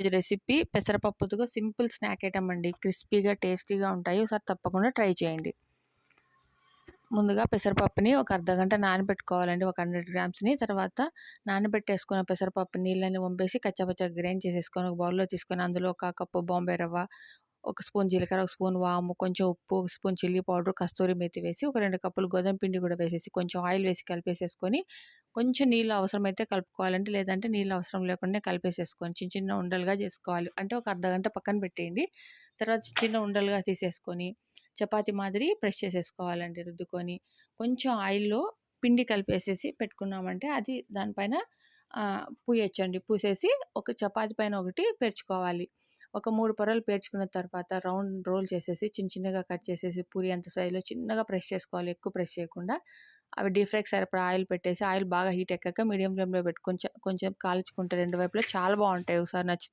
Recipe పెసరపప్పుతో simple snack item అండి. క్రిస్పీగా టేస్టీగా ఉంటాయి. ఒకసారి తప్పకుండా ట్రై చేయండి. ముందుగా పెసరపప్పుని ఒక అర్ధ గంట నానబెట్టుకోవాలండి. ఒక హండ్రెడ్ గ్రామ్స్ని. తర్వాత నానబెట్టేసుకున్న పెసరపప్పు నీళ్ళని వంపేసి కచ్చపచ్చ గ్రైండ్ చేసేసుకొని ఒక బౌల్లో తీసుకొని అందులో ఒక కప్పు బాంబే రవ్వ ఒక స్పూన్ జీలకర్ర ఒక స్పూన్ వాము కొంచెం ఉప్పు ఒక spoon chilli powder kasturi methi వేసి ఒక రెండు కప్పులు గోధుమ పిండి కూడా వేసేసి కొంచెం ఆయిల్ వేసి కలిపేసేసుకొని కొంచెం నీళ్ళు అవసరమైతే కలుపుకోవాలంటే లేదంటే నీళ్ళు అవసరం లేకుండా కలిపేసేసుకొని చిన్న చిన్న ఉండలుగా చేసుకోవాలి. అంటే ఒక అర్ధ గంట పక్కన పెట్టేయండి. తర్వాత చిన్న ఉండలుగా తీసేసుకొని చపాతి మాదిరి ప్రెస్ చేసేసుకోవాలండి రుద్దుకొని. కొంచెం ఆయిల్లో పిండి కలిపేసేసి పెట్టుకున్నామంటే అది దానిపైన పూయొచ్చండి. పూసేసి ఒక చపాతి పైన ఒకటి పేర్చుకోవాలి. ఒక మూడు పొరలు పేర్చుకున్న తర్వాత రౌండ్ రోల్ చేసేసి చిన్న చిన్నగా కట్ చేసేసి పూరి అంత సైజులో చిన్నగా ప్రెస్ చేసుకోవాలి. ఎక్కువ ప్రెస్ చేయకుండా అవి డీప్ ఫ్రైకి సరిపడా ఆయిల్ పెట్టేసి ఆయిల్ బాగా హీట్ ఎక్కాక మీడియం ఫ్లేమ్లో పెట్టి కొంచెం కొంచెం కాల్చుకుంటే రెండు వైపులా చాలా బాగుంటాయి. ఒకసారి నచ్చితే